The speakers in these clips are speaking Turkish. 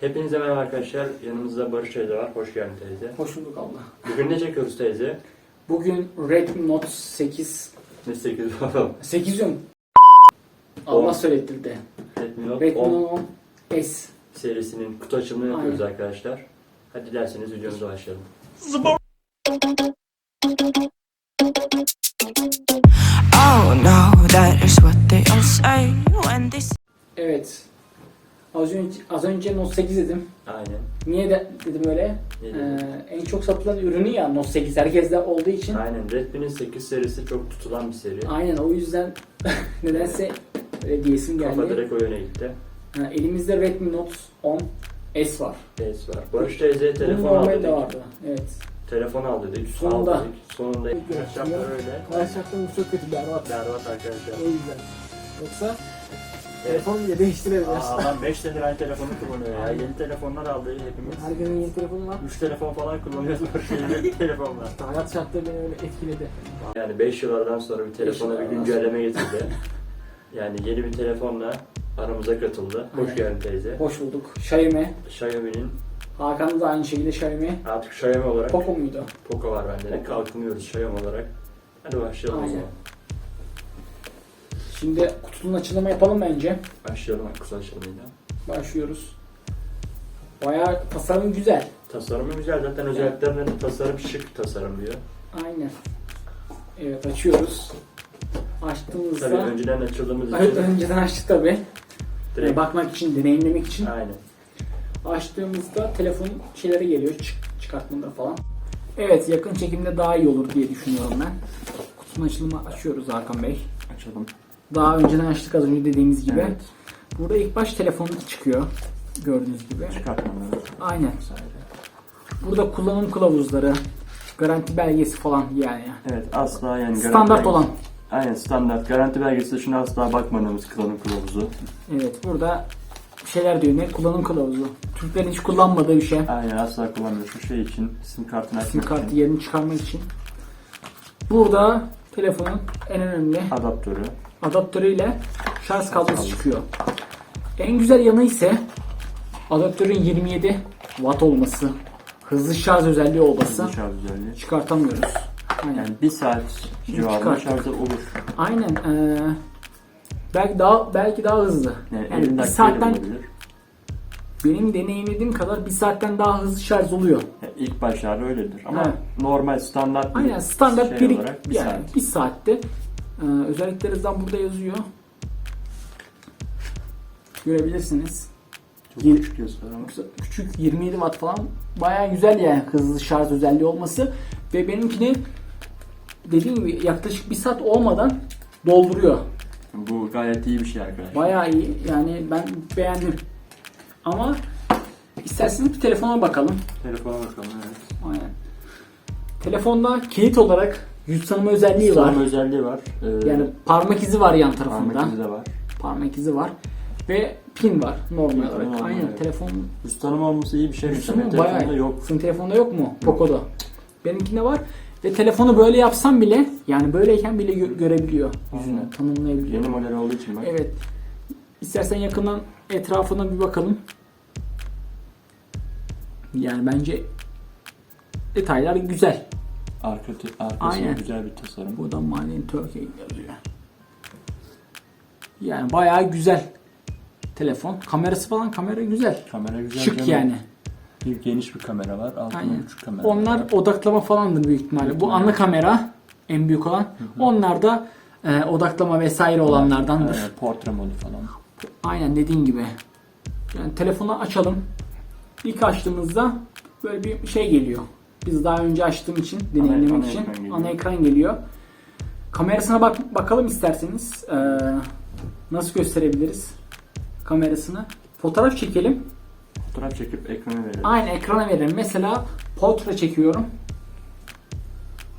Hepinize merhaba arkadaşlar. Yanımızda Barış teyze var. Hoş geldin teyze. Hoş bulduk abla. Bugün ne çekiyoruz teyze? Bugün Redmi Note 8 Ne 8 bakalım. 8 diyorum. On. Allah söylettirdi. Redmi Note Redmi 10 Note 10 S. serisinin kutu açılımını yapıyoruz Aynen. arkadaşlar. Hadi dilerseniz videomuza başlayalım. Oh no, that is what they all say when they Evet. Az önce az önce Note 8 dedim. Aynen. Niye de, dedim öyle? Ee, en çok satılan ürünü ya Note 8 herkeste olduğu için. Aynen. Redmi'nin 8 serisi çok tutulan bir seri. Aynen o yüzden nedense öyle diyesim Kafa geldi. direkt o yöne gitti. Ha, elimizde Redmi Note 10 S var. S var. Barış teyze Bunun telefon al normalde dedik. de vardı. Evet. Telefon al dedik. Sonunda. Al dedik. Sonunda. Arkadaşlar öyle. Gerçekten çok kötü berbat. Berbat arkadaşlar. O yüzden. Yoksa telefon bile değiştirebiliriz. Aa, adam 5 senedir aynı telefonu kullanıyor ya. Yeni telefonlar aldı hepimiz. Herkesin yeni telefonu var. 3 telefon falan kullanıyoruz böyle yeni telefonlar. Hayat şartları beni öyle etkiledi. Yani 5 yıllardan sonra bir telefona bir güncelleme getirdi. Yani yeni bir telefonla aramıza katıldı. Hoş Aynen. geldin teyze. Hoş bulduk. Xiaomi. Xiaomi'nin Hakan da aynı şekilde Xiaomi. artık Xiaomi olarak Poco muydu? Poco var bende de. Kalkınıyoruz Xiaomi olarak. Hadi başlayalım o Aynen. zaman. Şimdi kutunun açılımı yapalım bence. Başlayalım kutu açılımıyla. Başlıyoruz. Bayağı tasarım güzel. Tasarımı güzel zaten özelliklerinde de tasarım şık tasarım diyor. Aynen. Evet açıyoruz. Tabii Açtığımızda önceden açıldığımız evet, için önceden açtık tabi. direkt Bakmak için, deneyimlemek için. aynen. Açtığımızda telefonun şeyleri geliyor. Çık, çıkartmaları falan. Evet yakın çekimde daha iyi olur diye düşünüyorum ben. Kutunun açılımı açıyoruz Hakan Bey. Açalım. Daha önceden açtık az önce dediğimiz gibi. Evet. Burada ilk baş telefon çıkıyor. Gördüğünüz gibi. Çıkartmaları Aynen. Burada kullanım kılavuzları, garanti belgesi falan yani. Evet asla yani Standart olan. Aynen standart. Garanti belgesi dışında asla bakmadığımız kullanım kılavuzu. Evet burada şeyler diyor ne? Kullanım kılavuzu. Türklerin hiç kullanmadığı bir şey. Aynen asla kullanmıyor. Şu şey için sim kartını açmak Sim kartı için. yerini çıkarmak için. Burada telefonun en önemli Adaptörü. Adaptörüyle şarj kablosu çıkıyor. En güzel yanı ise adaptörün 27 watt olması. Hızlı şarj özelliği olması. Hızlı şarj özelliği. Çıkartamıyoruz. Aynen. Yani bir saat civarında şarjı olur. Aynen. eee, belki daha belki daha hızlı. Yani, Yani 50 bir saatten benim deneyimlediğim kadar bir saatten daha hızlı şarj oluyor. Yani ilk başlarda öyledir. Ama Evet. normal standart bir Aynen standart şey bir, olarak bir yani saat. bir saatte eee özelliklerinden burada yazıyor. Görebilirsiniz. Çok Yeni- küçük gösteriyor ama. Küçük 27 watt falan bayağı güzel yani hızlı şarj özelliği olması ve benimkini dediğim gibi yaklaşık bir saat olmadan dolduruyor. Bu gayet iyi bir şey arkadaşlar. Bayağı iyi. Yani ben beğendim. Ama isterseniz bir telefona bakalım. Telefona bakalım evet. Aynen. Telefonda kilit olarak yüz tanıma özelliği var. Tanım özelliği var. Ee, Yani parmak izi var yan tarafında. parmak izi de var. Parmak izi var. Ve pin var normal olarak. normal, Aynen evet. telefon Yüz tanım olması iyi bir şey. yüz Yüz tanıma tanım bayağı yok. Sizin telefonda yok mu? Poco'da. Benimkinde var. Ve telefonu böyle yapsam bile yani böyleyken bile gö- görebiliyor yüzünü. Aynen. Tanımlayabiliyor. Yeni model olduğu için bak. Evet. İstersen yakından etrafına bir bakalım. Yani bence detaylar güzel. Arka, arkası Aynen. güzel bir tasarım. Buradan Made in Turkey yazıyor. Yani bayağı güzel telefon. Kamerası falan kamera güzel. Kamera güzel. Şık canım. yani. Bir geniş bir kamera var. Altında Aynen. kamera Onlar var. odaklama falandır büyük ihtimalle. Bu ana kamera en büyük olan. Onlar da e, odaklama vesaire olanlardandır. Aynen, portre modu falan. Aynen dediğin gibi. Yani telefonu açalım. İlk açtığımızda böyle bir şey geliyor. Biz daha önce açtığım için, deneyimlemek ana için ekran geliyor. ana ekran geliyor. Kamerasına bak bakalım isterseniz. Ee, nasıl gösterebiliriz kamerasını? Fotoğraf çekelim. Fotoğraf çekip ekrana verelim. Aynı ekrana verelim. Mesela portre çekiyorum.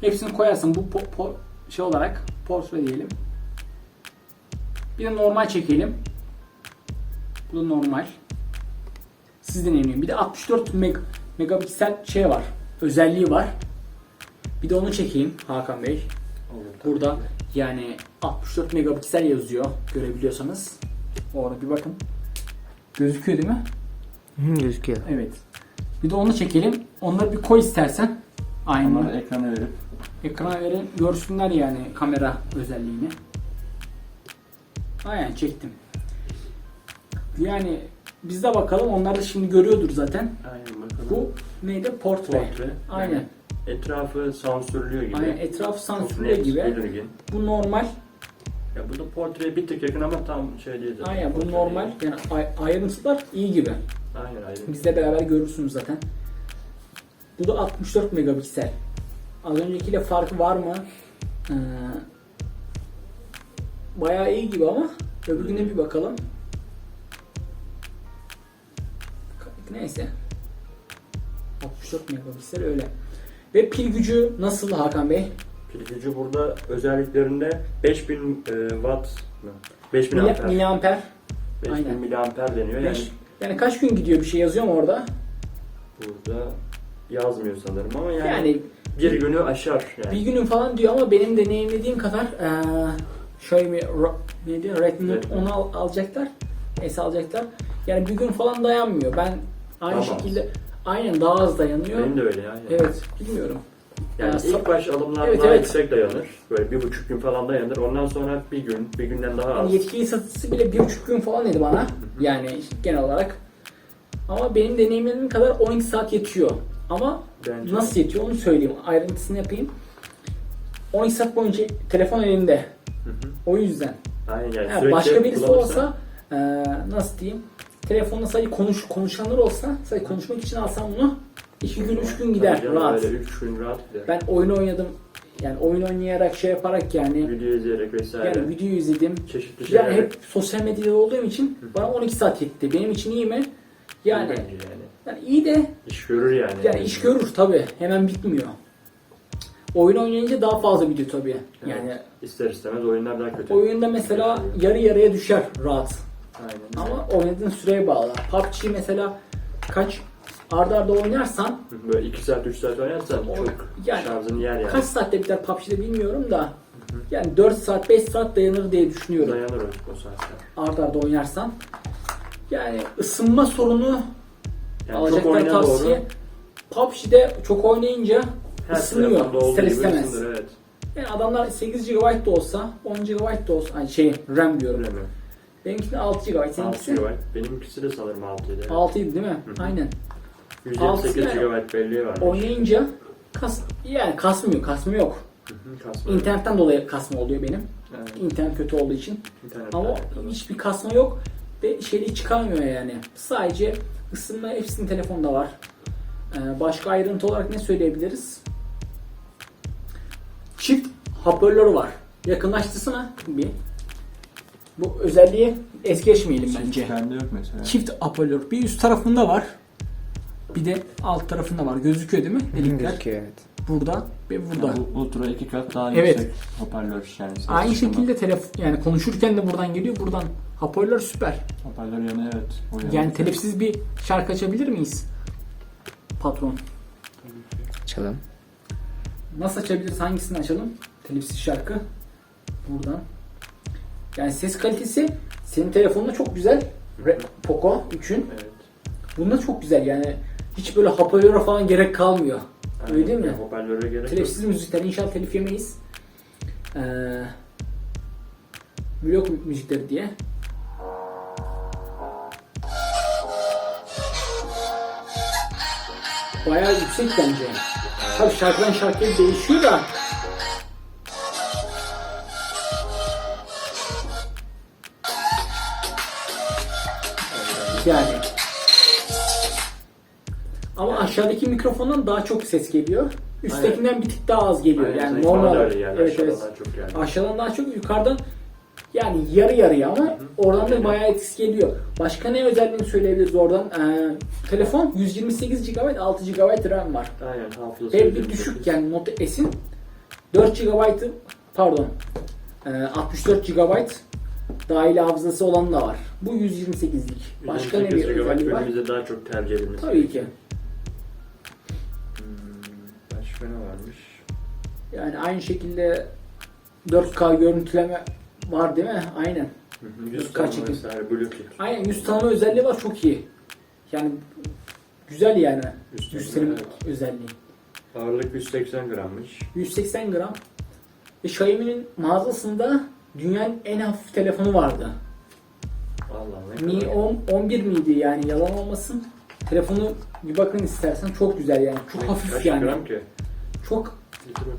Hepsini koyarsın bu po- po- şey olarak portre diyelim. Bir de normal çekelim. Bu da normal. Siz deneyimleyin. Bir de 64 meg megapiksel şey var. Özelliği var. Bir de onu çekeyim Hakan Bey. Olur, tabii Burada ki. yani 64 megapiksel yazıyor görebiliyorsanız. Orada bir bakın. Gözüküyor değil mi? Hı, gözüküyor. Evet. Bir de onu çekelim. Onları bir koy istersen. Aynı. Onları ekrana verip Ekrana verin görsünler yani kamera özelliğini. Aynen çektim. Yani biz de bakalım onlar da şimdi görüyordur zaten. aynen bakalım. Bu neydi? Portre. portre. Aynen. Yani etrafı sansürlüyor gibi. Aynen etraf Çok sansürlüyor gibi. belirgin. Bu normal. Ya bu da portreye bir tık yakın ama tam şey değil zaten. Aynen bu Portre normal. değil. Yani ay- ayrıntılar iyi gibi. Aynen aynen. Bizle beraber görürsünüz zaten. Bu da 64 megapiksel. Az öncekiyle farkı var mı? Ee, bayağı iyi gibi ama öbürüne bir bakalım. Neyse. 64 megapiksel öyle. Ve pil gücü nasıl Hakan Bey? Pil gücü burada özelliklerinde 5000 e, watt mı? 5000 Mili, amper. miliamper. 5000 aynen. miliamper deniyor. Yani Beş- Yani kaç gün gidiyor bir şey yazıyor mu orada? burada yazmıyor sanırım ama yani, Yani bir günü aşar yani. Bir günün falan diyor ama benim deneyimlediğim kadar eee Xiaomi Ro- ne diyor Redmi Note Redmi. 10'u al- alacaklar. S alacaklar. Yani bir gün falan dayanmıyor. Ben aynı az. şekilde aynen daha az dayanıyor. Benim de öyle yani. Evet, bilmiyorum. Yani Ya, ilk baş alımlar Evet, daha evet. yüksek dayanır. Böyle bir buçuk gün falan dayanır. Ondan sonra bir gün, bir günden daha az. Yani yetkili satıcısı bile bir buçuk gün falan dedi bana. Yani genel olarak. Ama benim deneyimlediğim kadar 12 saat yetiyor. Ama Bence. nasıl yetiyor onu söyleyeyim. Ayrıntısını yapayım. 12 saat boyunca telefon elinde. Hı hı. O yüzden. Aynen yani sürekli başka birisi olsa e, nasıl diyeyim telefonla sadece konuş konuşanlar olsa sadece konuşmak için alsam bunu 2 gün 3 gün gider Tabii canım, rahat. Öyle 3 gün rahat gider. Ben oyun oynadım. Yani oyun oynayarak şey yaparak yani Video izleyerek vesaire. yani video izledim. Çeşitli şeyler. Yani hep sosyal medyada olduğum için bana 12 saat yetti. Benim için iyi mi? Yani yani. yani iyi de İş görür yani. yani iş görür tabi. Hemen bitmiyor. Oyun oynayınca daha fazla video tabi. Yani İster istemez oyunlar daha kötü. oyunda mesela yarı yarıya düşer rahat. Aynen. Ama oynadığın süreye bağlı. PUBG mesela kaç arda arda oynarsan Böyle 2 saat 3 saat oynarsan O- çok yani şarjını yer yani. kaç saatte biter PUBG'de bilmiyorum da yani 4 saat 5 saat dayanır diye düşünüyorum. Dayanır o, saatler. Arda arda oynarsan. Yani ısınma sorunu Yani alacaklar tavsiye. doğru PUBG'de çok oynayınca her ısınıyor ister istemez. ısınır, evet. Yani adamlar 8 GB da olsa 10 GB da olsa hani şey RAM diyorum. Öyle mi? Benimkinde 6 GB 6 seninkisi GB. Benimkisi de sanırım 6 idi. 6 idi değil mi? Hı hı. Aynen. 128 altı. GB belleği var. Oynayınca kas yani kasmıyor, kasma yok. Kasma. İnternetten dolayı kasma oluyor benim. Evet, İnternet kötü olduğu için. internet Ama alakalı. hiçbir kasma yok ve şeyi çıkarmıyor yani. Sadece ısınma hepsinin telefonda var. Ee, başka ayrıntı olarak ne söyleyebiliriz? Çift hoparlörü var. Yakınlaştırsana bir. Bu özelliği es geçmeyelim bence. Bende yok mesela. Çift hoparlör. Bir üst tarafında var. Bir de alt tarafında var. Gözüküyor değil mi? Delikler. Gözüküyor evet. Burada ve burada. Bu ultra iki kat daha Evet. yüksek hoparlör yani. ses Aynı şekilde telefon yani konuşurken de buradan geliyor. Buradan hoparlör süper. Hoparlör yanı evet. O yanı. Yani telifsiz bir şarkı açabilir miyiz? Patron. Açalım. Nasıl açabiliriz? Hangisini açalım? Telifsiz şarkı. Buradan. Yani ses kalitesi senin telefonunda çok güzel. Re- Poco 3'ün. Evet. Bunda çok güzel yani. Hiç böyle hoparlöre falan gerek kalmıyor. Öyle değil mi? Hoparlöre gerek. Telifsiz müzikler inşallah telif yemeyiz. Ee, blok müzikleri diye. Bayağı yüksek bence. Tabii şarkıdan şarkıya değişiyor da. Yani. Ama aşağıdaki mikrofondan daha çok ses geliyor. Üsttekinden bir tık daha az geliyor. Aynen, yani bana normal. da öyle geldi. Evet, Aşağıdan evet. daha çok geldi. Aşağıdan daha çok yukarıdan yani yarı yarıya ama oradan da bayağı etkisi geliyor. Başka ne özelliğini söyleyebiliriz oradan? Ee, telefon 128 GB 6 GB RAM var. Aynen hafızası. Ve bir 128. düşük yani Note S'in 4 GB pardon e, 64 GB dahil hafızası olan da var. Bu 128'lik. Başka ne bir 128 GB özelliği var? günümüzde daha çok tercih edilmesi. Tabii ki. Hmm, başka ne varmış? Yani aynı şekilde 4K görüntüleme var değil mi? Aynen. Hı hı, Yüz Kaç tanıma çekim? vesaire, Bluetooth. Aynen yüz tanıma özelliği var çok iyi. Yani güzel yani. Üstelik, Gösterim evet. özelliği. Ağırlık 180 grammış. 180 gram. Ve Xiaomi'nin mağazasında dünyanın en hafif telefonu vardı. Allah ne Mi kadar. 10, 11 miydi yani yalan olmasın. Telefonu bir bakın istersen çok güzel yani. Çok hafif Kaç yani. gram ki? Çok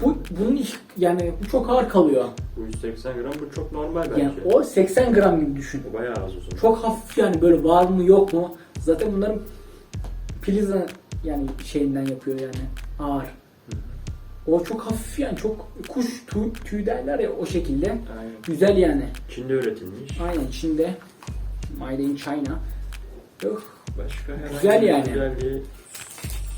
bu bunun iş, yani bu çok ağır kalıyor. Bu 180 gram bu çok normal bence. Yani o 80 gram gibi düşün. Bu bayağı az o zaman. Çok hafif yani böyle var mı yok mu? Zaten bunların Piliza yani şeyinden yapıyor yani ağır. O çok hafif yani çok kuş tüy, tüy derler ya o şekilde. Aynen. Güzel yani. Çin'de üretilmiş. Aynen Çin'de. Made in China. Yok. Başka herhangi Güzel bir yani. özelliği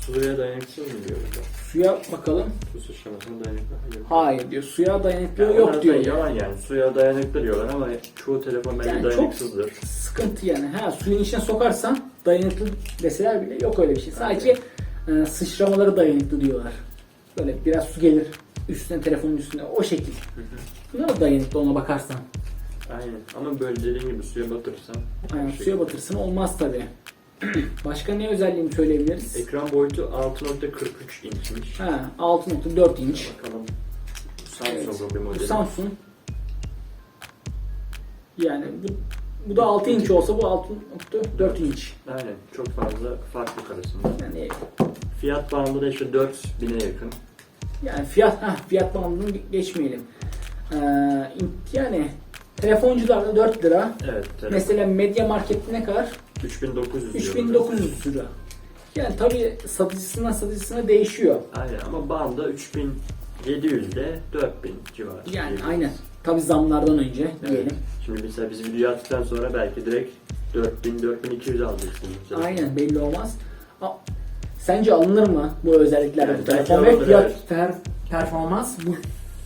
suya dayanıksız mı diyor burada? Suya bakalım. Su sıçramasına dayanıklı. Hayır. Hayır diyor. Suya dayanıklı Ya yok onlar diyor. Yalan yani. Suya dayanıklı diyorlar ama çoğu telefon bence Yani çok- dayanıksızdır. Sıkıntı yani. Ha suyun içine sokarsan dayanıklı deseler bile yok öyle bir şey. Sadece e, sıçramaları dayanıklı diyorlar. Böyle biraz su gelir üstüne telefonun üstüne o şekil. Bunlar da dayanıklı ona bakarsan. Aynen. Ama böyle dediğin gibi suya batırırsan. Yani şey- suya batırsın olmaz tabi. Başka ne özelliğini söyleyebiliriz? Ekran boyutu 6.43 inçmiş. Ha 6.4 inç. Bakalım. Samsung'un Evet. bir Bu modeli. Samsung. Yani bu, bu da 6 inç olsa bu 6.4 inç. Aynen. Çok fazla farklılık arasında. Yani Fiyat bandı da işte 4000'e yakın. Yani fiyat ha fiyat bandını geçmeyelim. Ee, yani telefoncularda 4 lira. Evet. Telefon. Mesela Media Market'te ne kadar? 3900 diyor 3900 lira. Yani tabii satıcısından satıcısına değişiyor. Aynen ama bandı 3700 ile 4000 civarı. Yani diyebiliriz. aynen. Tabii zamlardan önce Evet. diyelim. Şimdi mesela biz video attıktan sonra belki direkt 4000 4200 alacaksın. Aynen belli olmaz. Sence alınır mı bu özelliklerle Yani bu telefon ve fiyat evet. per- performans bu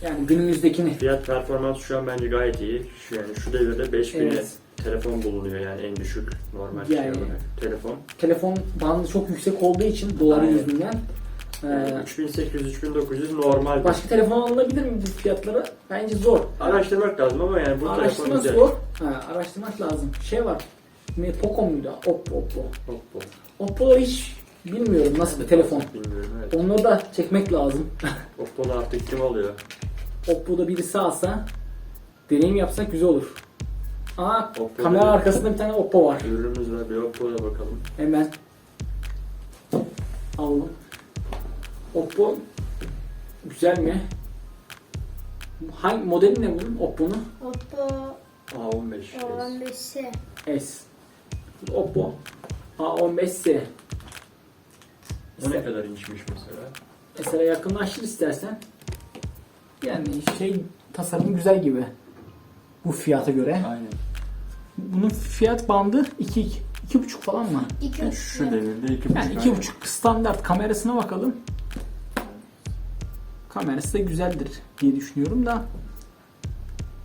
yani günümüzdekini Fiyat performans şu an bence gayet iyi. Şu yani şu devirde 5000'e Evet. telefon bulunuyor yani en düşük normal Yani. şey olarak. Telefon. telefon bandı çok yüksek olduğu için doları yüzünden Yani ee, 3800 3900 normal. Başka telefon alınabilir mi bu fiyatlara? Bence zor. Araştırmak lazım ama yani bu telefon Araştırmak güzel. zor. Ha, araştırmak lazım. Şey var. Ne Poco muydu? Oppo. Oppo. Oppo. Oppo hiç bilmiyorum nasıl bir telefon. Bilmiyorum evet. Onu da çekmek lazım. Oppo'da artık kim alıyor? Oppo'da birisi alsa deneyim yapsak güzel olur. Aa Oppo'da kamera bir- arkasında bir tane Oppo var. Ürünümüz var bir Oppo'da bakalım. Hemen alalım. Oppo güzel mi? Hangi modeli ne bunun? Oppo'nun Oppo A15. O15'i. S. Oppo A15s. O ne kadar inçmiş mesela? Mesela yakınlaştır istersen. Yani şey tasarım güzel gibi. Bu fiyata göre. Aynen. Bunun fiyat bandı 2 2,5 falan mı? İki Şu devirde 2.5 Yani 2,5 standart kamerasına bakalım. Kamerası da güzeldir diye düşünüyorum da.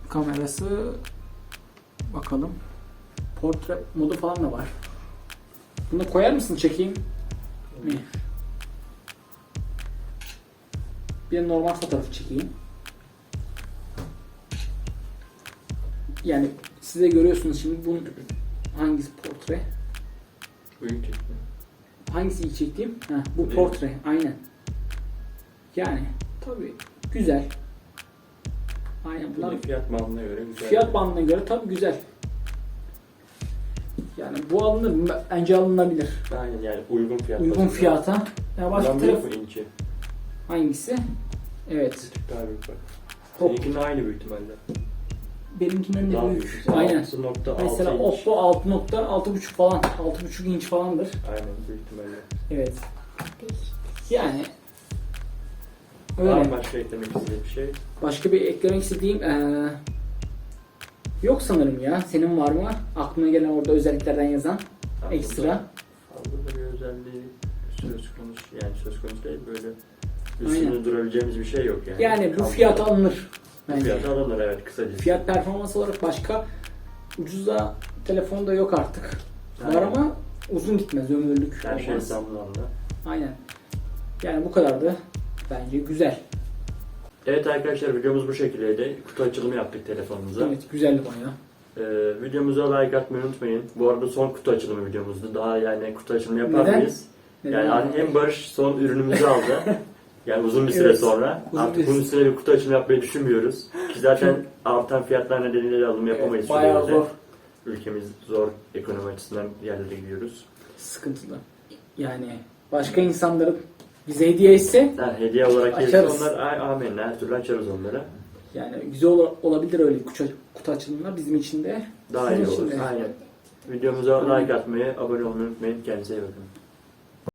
Kamerası bakalım. Portre modu falan da var. Bunu koyar mısın çekeyim? Mi? Bir normal fotoğrafı çekeyim. Yani siz de görüyorsunuz şimdi bunun hangisi portre? Büyük çekti. Hangisi ilk çektiğim? Ha, bu Bu değil. portre. Aynen. Yani tabii güzel. Aynen bunlar Bunun fiyat bandına göre güzel. fiyat bandına göre tabii güzel. Yani bu alınır mı? Bence alınabilir. Aynen yani uygun fiyat. Uygun fiyata. Ya başka Ulan hangisi? Evet. Bir tık daha büyük bak. Top. Seninkinin aynı büyük ihtimalle. Benimkinden de Daha büyük. büyük. Aynen. 6.6 Mesela inç. Oppo 6.6.5 falan. 6.5 inç falandır. Aynen büyük ihtimalle. Evet. Yani öyle. Var mı başka eklemek istediğin bir şey? Başka bir eklemek istediğim eee, yok sanırım ya. Senin var mı? Aklına gelen orada özelliklerden yazan ekstra. Fazla da bir özelliği söz konusu yani söz konusu değil böyle Aynen. üstünde durabileceğimiz bir şey yok yani. Yani bu Kaldı. fiyata alınır bence. fiyata alınır evet kısaca. Fiyat performans olarak başka ucuza telefon da yok artık. Var Aynen. ama uzun gitmez ömürlük her şey olmaz. zamlandı. Aynen. Yani bu kadardı. Bence güzel. Evet arkadaşlar videomuz bu şekildeydi. Kutu açılımı yaptık telefonumuza. Evet güzeldi bayağı. Ee, videomuza like atmayı unutmayın. Bu arada son kutu açılımı videomuzdu. Daha yani kutu açılımı yapar Neden? mıyız? Neden Yani hem Barış son ürünümüzü aldı. Yani uzun bir süre Evet, sonra. uzun Artık bir- bunun üstüne bir kutu açılımı yapmayı düşünmüyoruz. Ki zaten artan fiyatlar nedeniyle de alım yapamayız. Evet, bayağı zor. Ülkemiz zor ekonomi açısından yerlere gidiyoruz. Sıkıntılı. Yani başka insanların bize hediye etse Ha, hediye olarak gelirse Açarız. onlar a- amin her türlü açarız onları. yani güzel ol- olabilir öyle kutu, kutu açılımlar bizim için de. Daha Sizin iyi için olur. de. Aynen. Videomuza like atmayı, abone olmayı unutmayın. Kendinize iyi bakın.